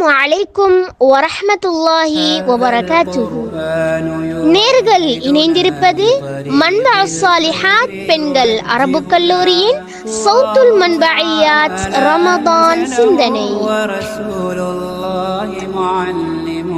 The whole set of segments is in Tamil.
அஸ்ஸலாமு அலைக்கும் வரஹமத்துல்லாஹி வபரகாத்து நேர்கள் இணைந்திருப்பது மன்பா சாலிஹாத் பெண்கள் அரபு கல்லூரியின் சவுத்துல் மன்பையாத் ரமதான் சிந்தனை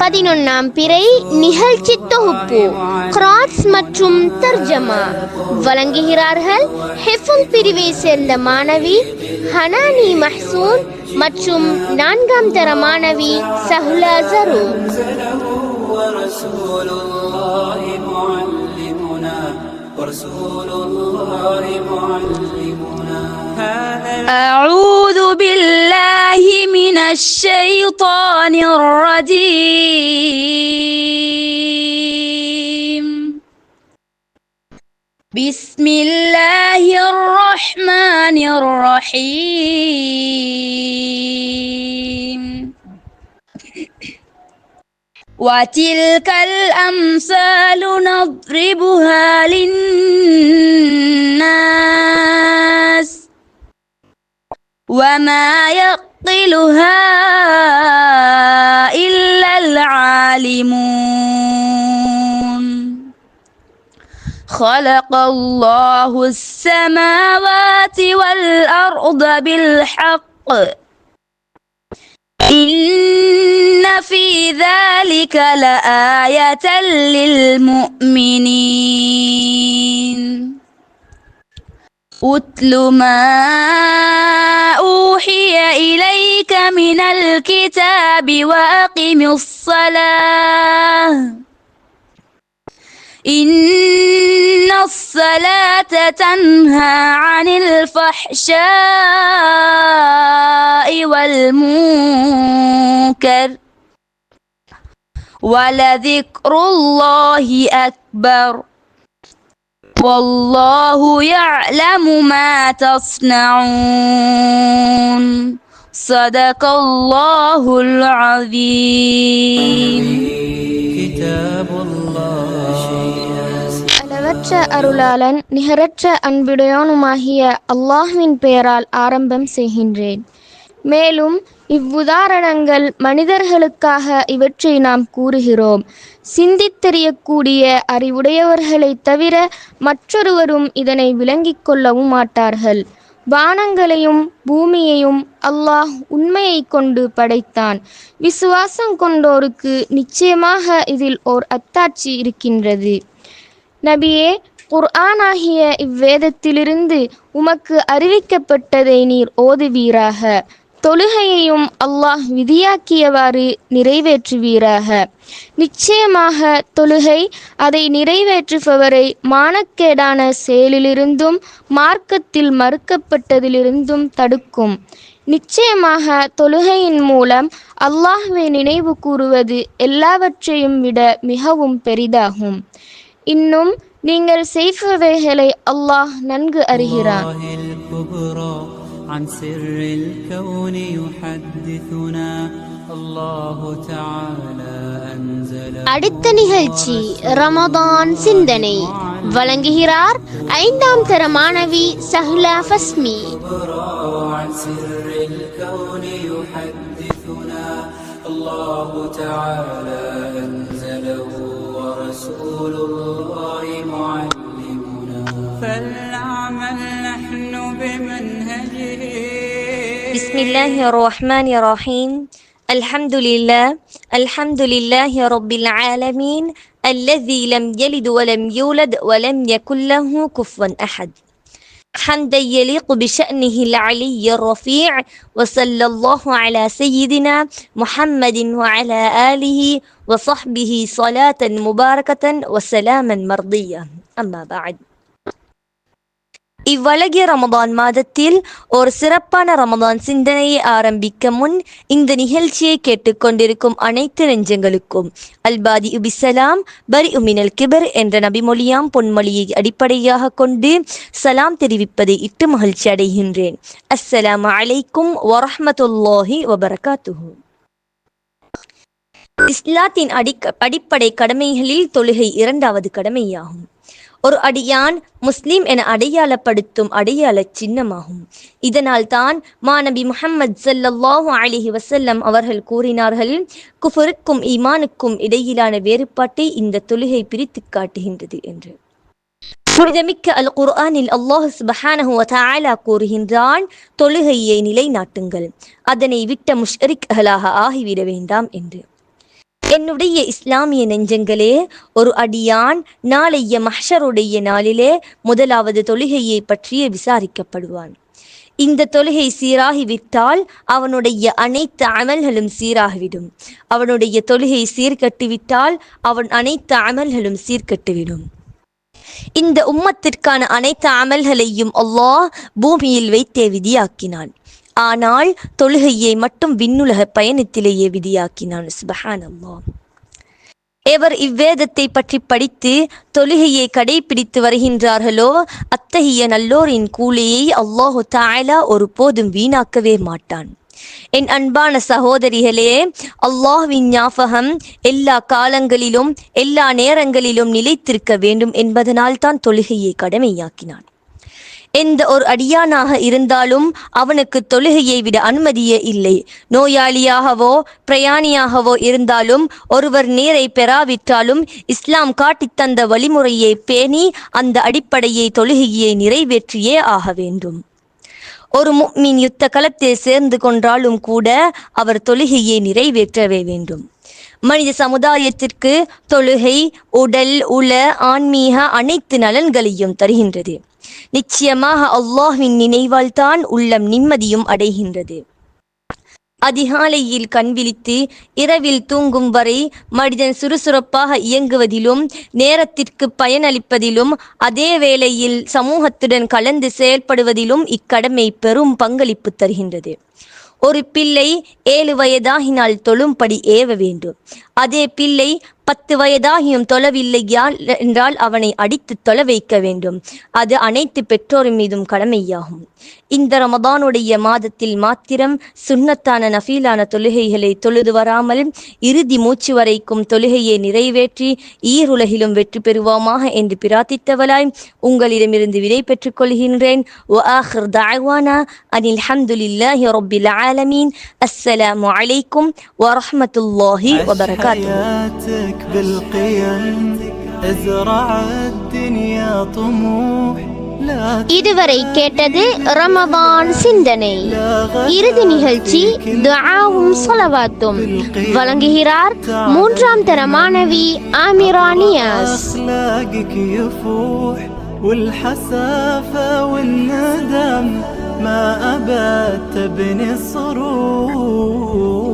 பதினொன்னாம் பிறை நிகழ்ச்சி தொகுப்பு கிராட்ஸ் மற்றும் தர்ஜமா வழங்குகிறார்கள் ஹெஃபுல் பிரிவை சேர்ந்த மாணவி ஹனானி மஹ்சூன் மற்றும் நான்காம் தர மாணவி சஹுலா ஜரூர் ورسول الله معلمنا ورسول الله معلمنا هذا أعوذ بالله من الشيطان الرجيم. بسم الله الرحمن الرحيم. وتلك الأمثال نضربها للناس. وما يعقلها إلا العالمون. خلق الله السماوات والأرض بالحق. إن في ذلك لآية للمؤمنين. أتل ما أوحي إليك من الكتاب وأقم الصلاة. إن الصلاة تنهى عن الفحشاء والمنكر. ولذكر الله أكبر. والله يعلم ما تصنعون صدق الله العظيم كتاب الله அளவற்ற அருளாளன் நிகரற்ற அன்புடையோனுமாகிய அல்லாஹ்வின் பெயரால் ஆரம்பம் செய்கின்றேன் மேலும் இவ்வுதாரணங்கள் மனிதர்களுக்காக இவற்றை நாம் கூறுகிறோம் சிந்தித்தெறியக்கூடிய அறிவுடையவர்களை தவிர மற்றொருவரும் இதனை விளங்கிக் கொள்ளவும் மாட்டார்கள். வானங்களையும் பூமியையும் அல்லாஹ் உண்மையை கொண்டு படைத்தான். விசுவாசம் கொண்டோருக்கு நிச்சயமாக இதில் ஓர் அத்தாட்சி இருக்கின்றது. நபியே குர்ஆனாகிய இவ்வேதத்திலிருந்து உமக்கு அறிவிக்கப்பட்டதை நீர் ஓதுவீராக. தொழுகையையும் அல்லாஹ் விதியாக்கியவாறு நிறைவேற்றுவீராக. நிச்சயமாக தொழுகை அதை நிறைவேற்றுபவரை மானக்கேடான செயலிலிருந்தும் மார்க்கத்தில் மறுக்கப்பட்டதிலிருந்தும் தடுக்கும். நிச்சயமாக தொழுகையின் மூலம் அல்லாஹுவை நினைவு கூறுவது எல்லாவற்றையும் விட மிகவும் பெரிதாகும். இன்னும் நீங்கள் செய்பவைகளை அல்லாஹ் நன்கு அறிகிறான். عن سر الكون يحدثنا الله تعالى أنزل அடுத்த நிகழ்ச்சி ரமதான் சிந்தனை வழங்குகிறார் ஐந்தாம் தர மாணவி சஹ்லா ஃபஸ்மி عن سر الكون يحدثنا الله تعالى أنزله ورسول الله معلمنا فلنعمل نحن بمنهجه. بسم الله الرحمن الرحيم. الحمد لله الحمد لله رب العالمين الذي لم يلد ولم يولد ولم يكن له كفوا أحد. حمدا يليق بشأنه العلي الرفيع وصلى الله على سيدنا محمد وعلى آله وصحبه صلاة مباركة وسلاما مرضية. أما بعد. இவ்வழகிய ரமதான் மாதத்தில் ஒரு சிறப்பான ரமதான் சிந்தனையை ஆரம்பிக்க முன் இந்த நிகழ்ச்சியை கேட்டுக்கொண்டிருக்கும் அனைத்து நெஞ்சங்களுக்கும் அல்பாதி உபிசலாம் பரி உமினல் கிபர் என்ற நபிமொழியாம் பொன்மொழியை அடிப்படையாக கொண்டு சலாம் தெரிவிப்பதை இட்டு மகிழ்ச்சி அடைகின்றேன். அஸ்ஸலாம் அலைக்கும் வரஹ்மத்துல்லாஹி வபரகாத்துஹு. இஸ்லாத்தின் அடிக்க அடிப்படை கடமைகளில் தொழுகை இரண்டாவது கடமையாகும். ஒரு அடியான் முஸ்லிம் என அடையாளப்படுத்தும் அடையாள சின்னமாகும். இதனால் தான் மாநபி முஹம்மது ஸல்லல்லாஹு அலிஹி வசல்லம் அவர்கள் கூறினார்கள் குஃபருக்கும் ஈமானுக்கும் இடையிலான வேறுபாட்டை இந்த தொழுகை பிரித்து காட்டுகின்றது என்று. புனிதமிக்க அல் குர்ஆனில் அல்லாஹ் சுபஹானஹு வ தஆலா கூறுகின்றான் தொழுகையை நிலைநாட்டுங்கள் அதனை விட்ட முஷ்ரிக்களாக ஆகிவிட வேண்டாம் என்று. என்னுடைய இஸ்லாமிய நெஞ்சங்களே ஒரு அடியான் நாளைய மஹ்ஷருடைய நாளிலே முதலாவது தொழுகையை பற்றிய விசாரிக்கப்படுவான். இந்த தொழுகை சீராகிவிட்டால் அவனுடைய அனைத்து அமல்களும் சீராகிவிடும். அவனுடைய தொழுகை சீர்கட்டுவிட்டால் அவன் அனைத்து அமல்களும் சீர்கட்டுவிடும். இந்த உம்மத்திற்கான அனைத்து அமல்களையும் அல்லாஹ் பூமியில் வைத்தே விதியாக்கினான். ஆனால் தொழுகையை மட்டும் விண்ணுலக பயணத்திலேயே விதியாக்கினான். சுபஹான் எவர் இவ்வேதத்தை பற்றி படித்து தொழுகையை கடைபிடித்து வருகின்றார்களோ அத்தகைய நல்லோரின் கூலியை அல்லாஹு தாயலா ஒருபோதும் வீணாக்கவே மாட்டான். என் அன்பான சகோதரிகளே அல்லாஹ்வின் ஞாபகம் எல்லா காலங்களிலும் எல்லா நேரங்களிலும் நிலைத்திருக்க வேண்டும் என்பதனால் தான் தொழுகையை கடமையாக்கினான். எந்த ஒரு அடியானாக இருந்தாலும் அவனுக்கு தொழுகையை விட அனுமதியே இல்லை. நோயாளியாகவோ பிரயாணியாகவோ இருந்தாலும் ஒருவர் நீரை பெறாவிட்டாலும் இஸ்லாம் காட்டித் தந்த வழிமுறையை பேணி அந்த அடிப்படையை தொழுகையை நிறைவேற்றியே ஆக வேண்டும். ஒரு மீன் யுத்த களத்தில் சேர்ந்து கொண்டாலும் கூட அவர் தொழுகையை நிறைவேற்றவே வேண்டும். மனித சமுதாயத்திற்கு தொழுகை உடல் உள ஆன்மீக அனைத்து நலன்களையும் தருகின்றது. நிச்சயமாக அல்லாஹ்வின் நினைவால் தான் உள்ளம் நிம்மதியும் அடைகின்றது. அதிகாலையில் கண் விழித்து இரவில் தூங்கும் வரை மனிதன் சுறுசுறுப்பாக இயங்குவதிலும் நேரத்திற்கு பயனளிப்பதிலும் அதே வேளையில் சமூகத்துடன் கலந்து செயல்படுவதிலும் இக்கடமை பெரும் பங்களிப்பு தருகின்றது. ஒரு பிள்ளை ஏழு வயதாகினால் தொழும்படி ஏவ வேண்டும். அதே பிள்ளை பத்து வயதாகியும் தொலவில்லையா என்றால் அவனை அடித்து தொலை வைக்க வேண்டும். அது அனைத்து பெற்றோரும் மீதும் கடமையாகும். இந்த ரமதானுடைய மாதத்தில் மாத்திரம் சுண்ணத்தான நஃபீலான தொழுகைகளை தொழுது வராமல் இறுதி மூச்சு வரைக்கும் தொழுகையை நிறைவேற்றி ஈருலகிலும் வெற்றி பெறுவோமாக என்று பிரார்த்தித்தவளாய் உங்களிடமிருந்து விடை பெற்றுக் கொள்கின்றேன். அனில் ஹம்துலில்லாஹி ரொபில் ஆலமீன். அஸ்ஸலாமு அலைக்கும் வரஹமத்துல்லாஹி வபரகாத். وبركاته حياتك بالقيم ازرع الدنيا طموح لا இதுவரை கேட்டது ரமதான் சிந்தனை இறுதி நிகழ்ச்சி துஆவும் ஸலவாத்தும் வழங்குகிறார் மூன்றாம் தர மாணவி ஆமிரா நியாஸ் اخلاقك يفوح والحسافة والندم ما أبات تبني الصروح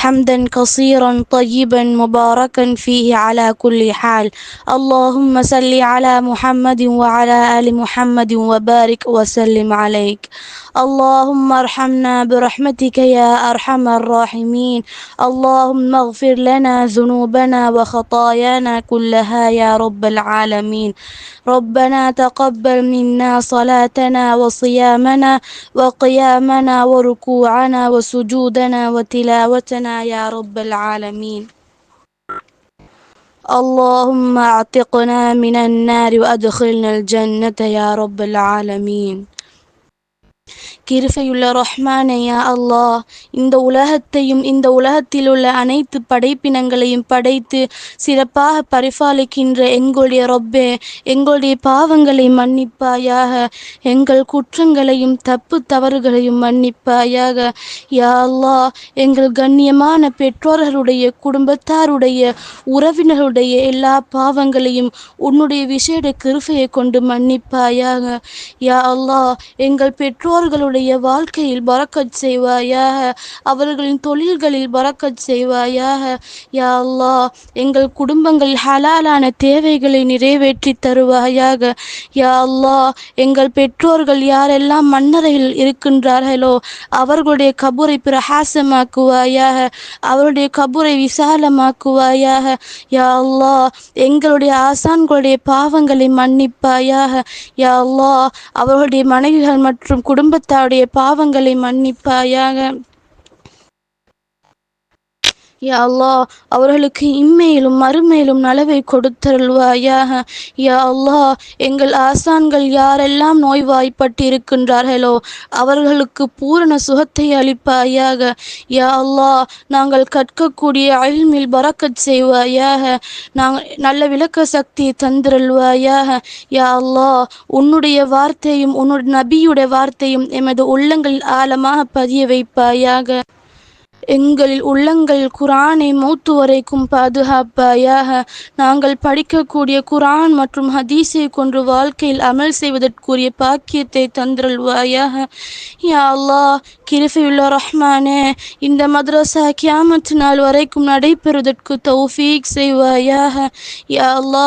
حمدا كثيرا طيبا مباركا فيه على كل حال. اللهم صل على محمد وعلى آل محمد وبارك وسلم عليك. اللهم ارحمنا برحمتك يا أرحم الراحمين. اللهم اغفر لنا ذنوبنا وخطايانا كلها يا رب العالمين. ربنا تقبل منا صلاتنا وصيامنا وقيامنا وركوعنا وسجودنا وتلاوتنا يا رب العالمين. اللهم اعتقنا من النار وادخلنا الجنة يا رب العالمين. கிருபையுள்ள ரஹ்மானே அல்லாஹ். இந்த உலகத்தையும் இந்த உலகத்தில் உள்ள அனைத்து படைப்பினங்களையும் படைத்து சிறப்பாக பரிபாலிக்கின்ற எங்களுடைய ரொப்பே எங்களுடைய பாவங்களை மன்னிப்பாயாக. எங்கள் குற்றங்களையும் தப்பு தவறுகளையும் மன்னிப்பாயாக. யா அல்லாஹ் எங்கள் கண்ணியமான பெற்றோர்களுடைய குடும்பத்தாருடைய உறவினர்களுடைய எல்லா பாவங்களையும் உன்னுடைய விசேட கிருபையை கொண்டு மன்னிப்பாயாக. யா அல்லாஹ் எங்கள் பெற்றோர் அவர்களுடைய வாழ்க்கையில் பறக்கச் செய்வாயாக அவர்களின் தொழில்களில் பறக்கச் செய்வாயாக. யா அல்லா எங்கள் குடும்பங்கள் ஹலாலான தேவைகளை நிறைவேற்றி தருவாயாக. யா அல்லா எங்கள் பெற்றோர்கள் யாரெல்லாம் மன்னரையில் இருக்கின்றார்களோ அவர்களுடைய கபூரை பிரகாசமாக்குவாயாக அவருடைய கபூரை விசாலமாக்குவாயாக. யா அல்லா எங்களுடைய ஆசான்களுடைய பாவங்களை மன்னிப்பாயாக. யா அல்லா அவர்களுடைய மனைவிகள் மற்றும் குடும்ப குடும்பத்தாருடைய பாவங்களை மன்னிப்பாயாக. யா அல்லாஹ் அவர்களுக்கு இம்மையிலும் மறுமையிலும் நலவை கொடுத்தருள்வாயாக. யா அல்லாஹ் எங்கள் ஆசான்கள் யாரெல்லாம் நோய்வாய்ப்பட்டிருக்கின்றார்களோ அவர்களுக்கு பூரண சுகத்தை அளிப்பாயாக. யா அல்லாஹ் நாங்கள் கற்கக்கூடிய அழிமில் பறக்கச் செய்வாயாக. நாங்கள் நல்ல விளக்க சக்தியை தந்திருள்வாயாக. யா அல்லாஹ் உன்னுடைய வார்த்தையும் உன்னுடைய நபியுடைய வார்த்தையும் எமது உள்ளங்களில் ஆழமாக பதிய வைப்பாயாக. எங்களில் உள்ளங்கள் குரானை மௌத்து வரைக்கும் பாதுகாப்பாயாக. நாங்கள் படிக்கக்கூடிய குரான் மற்றும் ஹதீஸை கொண்டு வாழ்க்கையில் அமல் செய்வதற்குரிய பாக்கியத்தை தந்திரல்வாயாக யா அல்லாஹ் கிருஃபியுள்ள ரஹ்மானே இந்த மத்ரஸா கியாமத் நாள் வரைக்கும் நடைபெறுவதற்கு தௌஃபீக் செய்வாயாக. யா அல்லா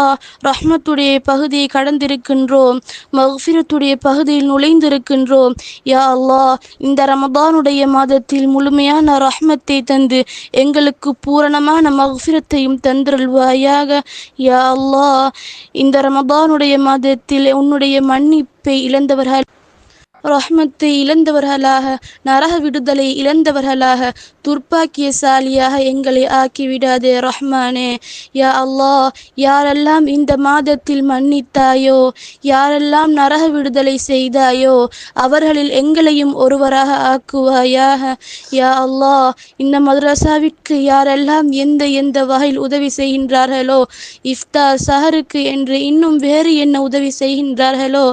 ரஹ்மத்துடைய பகுதியை கடந்திருக்கின்றோம் மஹ்ஃபிரத்துடைய பகுதியில் நுழைந்திருக்கின்றோம். யா அல்லா இந்த ரமதானுடைய மாதத்தில் முழுமையான ரஹ்மத்தை தந்து எங்களுக்கு பூரணமான மஹ்ஃபிரத்தையும் தந்திருள்வாயாக. யா அல்லா இந்த ரமதானுடைய மாதத்தில் உன்னுடைய மன்னிப்பை இழந்தவர்கள் ரஹ்மத்தை இழந்தவர்களாக நரக விடுதலை இழந்தவர்களாக துர்ப்பாக்கியசாலியாக எங்களை ஆக்கிவிடாதே ரஹ்மானே. யா அல்லாஹ் யாரெல்லாம் இந்த மாதத்தில் மன்னித்தாயோ யாரெல்லாம் நரக விடுதலை செய்தாயோ அவர்களில் எங்களையும் ஒருவராக ஆக்குவாயாக. யா அல்லாஹ் இந்த மதரசாவிற்கு யாரெல்லாம் எந்த எந்த வகையில் உதவி செய்கின்றார்களோ இஃப்தா சஹருக்கு என்று இன்னும் வேறு என்ன உதவி செய்கின்றார்களோ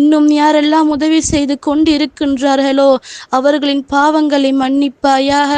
இன்னும் யாரெல்லாம் உதவி செய்து கொண்டு இருக்கின்றார்களோ அவர்களின் பாவங்களை மன்னிப்பாயாக.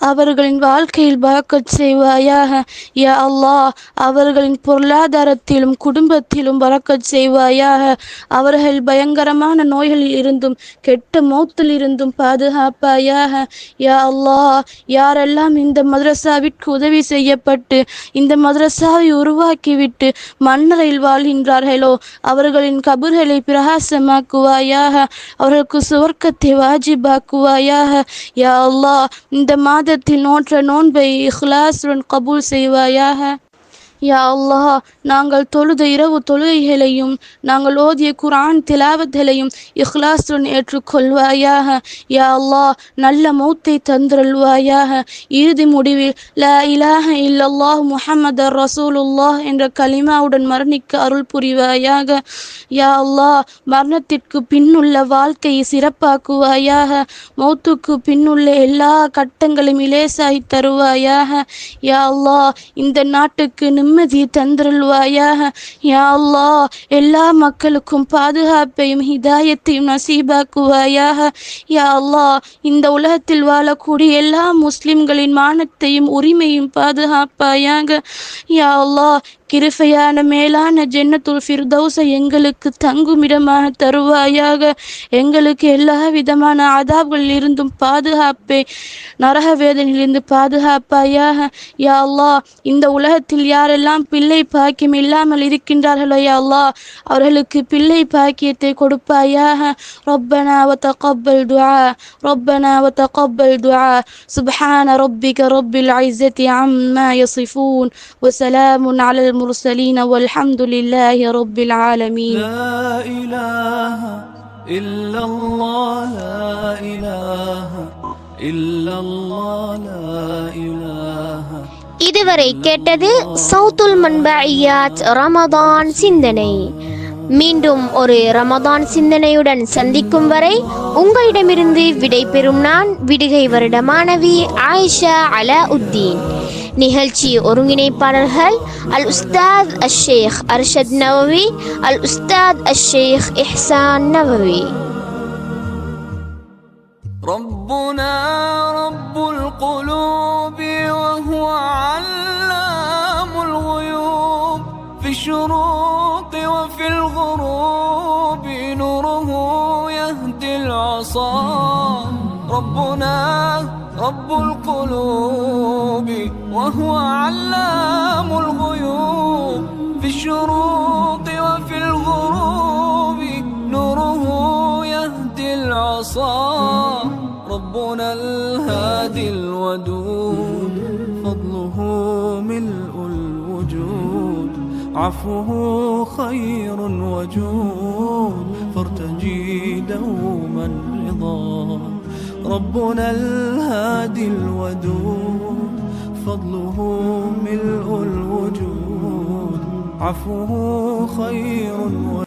அவர்களின் வாழ்க்கையில் பறக்கச் செய்வாயாக. ய அல்லாஹ் அவர்களின் பொருளாதாரத்திலும் குடும்பத்திலும் பறக்கச் செய்வாயாக. அவர்கள் பயங்கரமான நோய்களில் இருந்தும் கெட்ட மௌத்தில் இருந்தும் பாதுகாப்பாயாக. யா அல்லாஹ் யாரெல்லாம் இந்த மதரசாவிற்கு உதவி செய்யப்பட்டு இந்த மதரசாவை உருவாக்கிவிட்டு மன்னரையில் வாழ்கின்றார்களோ அவர்களின் கபர்களை பிரகாசமாக்குவாயாக. அவர்களுக்கு சுவர்க்கத்தை வாஜிபாக்குவாயாக. யா அல்லாஹ் இந்த மாத மாதத்தில் நோற்ற நோன்பை இஹ்லாசுடன் கபூல் செய்வாயாக யா அல்லாஹ் நாங்கள் தொழுத இரவு தொழுகைகளையும் நாங்கள் ஓதிய குரான் திலாவத்தலையும் இஹ்லாசுடன் ஏற்றுக்கொள்வாயாக. யா அல்லாஹ் நல்ல மௌத்தை தந்திரல்வாயாக இறுதி முடிவில் லா இலாஹ இல்லல்லாஹ் முஹம்மது ரசூலுல்லாஹ் என்ற கலிமாவுடன் மரணிக்க அருள் புரிவாயாக. யா அல்லாஹ் மரணத்திற்கு பின்னுள்ள வாழ்க்கையை சிறப்பாக்குவாயாக. மௌத்துக்கு பின்னுள்ள எல்லா கட்டங்களையும் இலேசாகி தருவாயாக. யா அல்லாஹ் இந்த நாட்டுக்கு நிம்மதியை தந்திருள்வாயாக. யா அல்லா எல்லா மக்களுக்கும் பாதுகாப்பையும் ஹிதாயத்தையும் நசீபாக்குவாயாக. யா அல்லா இந்த உலகத்தில் வாழக்கூடிய எல்லா முஸ்லிம்களின் மானத்தையும் உரிமையும் பாதுகாப்பாயாக. யா அல்லா கிருஃபையான மேலான ஜென்னத்துல் ஃபிர்தௌஸை எங்களுக்கு தங்குமிடமாக தருவாயாக எங்களுக்கு எல்லா விதமான ஆதாப்களில் இருந்தும் பாதுகாப்பை நரக வேதனையிலிருந்து பாதுகாப்பாயாக யா அல்லாஹ் இந்த உலகத்தில் யாரெல்லாம் பிள்ளை பாக்கியம் இல்லாமல் இருக்கின்றார்களோ யா அல்லாஹ் அவர்களுக்கு பிள்ளை பாக்கியத்தை கொடுப்பாயாக ربنا وتقبل دعاء ربنا وتقبل دعاء سبحان ربك رب العزة عما يصفون وسلام على المرسلين والحمد لله رب العالمين لا إله إلا الله لا إله إلا الله لا إله இதுவரை கேட்டது சவுத்துல் மன்பாயியாத் ரமதான் சிந்தனை மீண்டும் ஒரு ரமதான் சிந்தனையுடன் சந்திக்கும் வரை உங்களிடமிருந்து விடை பெறும் நான் விடுகை வருட மாணவி ஆயிஷா அலா உத்தீன் நிகழ்ச்சி ஒருங்கிணைப்பாளர்கள் அல் உஸ்தாத் அஷேக் அர்ஷத் நவவி அல் உஸ்தாத் அஷேக் இஹ்சான் நவவி ربنا رب القلوب وهو علام الغيوب في الشروق وفي الغروب نوره يهدي العصا ربنا رب القلوب وهو علام الغيوب في الشروق وفي الغروب. نوره يهدي العصا ربنا الهادي الودود. فضله ملء الوجود عفوه خير وجود. فارتجي دوما رضا ربنا الهادي الودود. فضله ملء الوجود عفوه خير